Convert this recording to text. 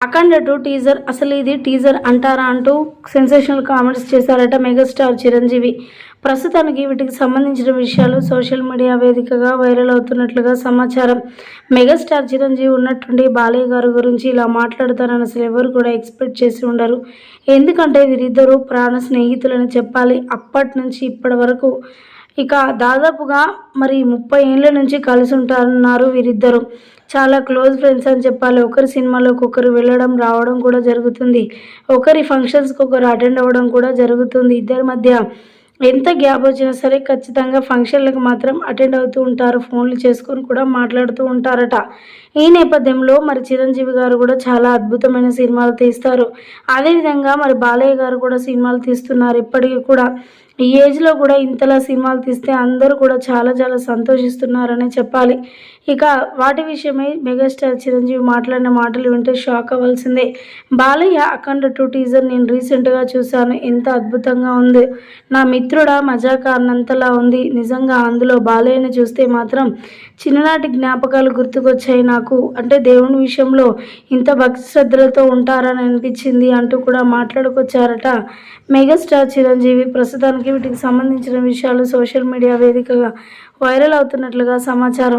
అఖండ two teaser అసలు ఇది teaser అంటారా అంటూ సెన్సేషనల్ కామెంట్స్ చేశారట మెగాస్టార్ చిరంజీవి. ప్రస్తుతానికి వీటికి సంబంధించిన విషయాలు సోషల్ మీడియా వేదికగా వైరల్ అవుతున్నట్లుగా సమాచారం. మెగాస్టార్ చిరంజీవి ఉన్నట్టుండి బాలయ్య గారి గురించి ఇలా మాట్లాడతారని అసలు ఎవరు కూడా ఎక్స్పెక్ట్ చేసి ఉండరు. ఎందుకంటే వీరిద్దరూ ప్రాణ స్నేహితులని చెప్పాలి. అప్పటి నుంచి ఇప్పటి వరకు ఇక దాదాపుగా మరి ముప్పై ఏళ్ళ నుంచి కలిసి ఉంటారన్నారు వీరిద్దరు. చాలా క్లోజ్ ఫ్రెండ్స్ అని చెప్పాలి. ఒకరి సినిమాలోకి ఒకరు వెళ్ళడం రావడం కూడా జరుగుతుంది. ఒకరి ఫంక్షన్స్కి ఒకరు అటెండ్ అవ్వడం కూడా జరుగుతుంది. ఇద్దరి మధ్య ఎంత గ్యాప్ వచ్చినా సరే ఖచ్చితంగా ఫంక్షన్లకు మాత్రం అటెండ్ అవుతూ ఉంటారు. ఫోన్లు చేసుకొని కూడా మాట్లాడుతూ ఉంటారట. ఈ నేపథ్యంలో మరి చిరంజీవి గారు కూడా చాలా అద్భుతమైన సినిమాలు తీస్తారు. అదేవిధంగా మరి బాలయ్య గారు కూడా సినిమాలు తీస్తున్నారు. ఇప్పటికీ కూడా ఈ ఏజ్లో కూడా ఇంతలా సినిమాలు తీస్తే అందరూ కూడా చాలా చాలా సంతోషిస్తున్నారనే చెప్పాలి. ఇక వాటి విషయమై మెగాస్టార్ చిరంజీవి మాట్లాడిన మాటలు వింటే షాక్ అవ్వాల్సిందే. బాలయ్య అఖండ టూ టీజర్ నేను రీసెంట్గా చూశాను. ఎంత అద్భుతంగా ఉంది. నా మిత్రుడా మజాకా అన్నంతలా ఉంది. నిజంగా అందులో బాలయ్యని చూస్తే మాత్రం చిన్ననాటి జ్ఞాపకాలు గుర్తుకొచ్చాయి నాకు. అంటే దేవుని విషయంలో ఇంత భక్తి శ్రద్ధలతో ఉంటారని అనిపించింది అంటూ కూడా మాట్లాడుకొచ్చారట మెగాస్టార్ చిరంజీవి. ప్రస్తుతానికి వీటికి సంబంధించిన విషయాలు సోషల్ మీడియా వేదికగా వైరల్ అవుతున్నట్లుగా సమాచారం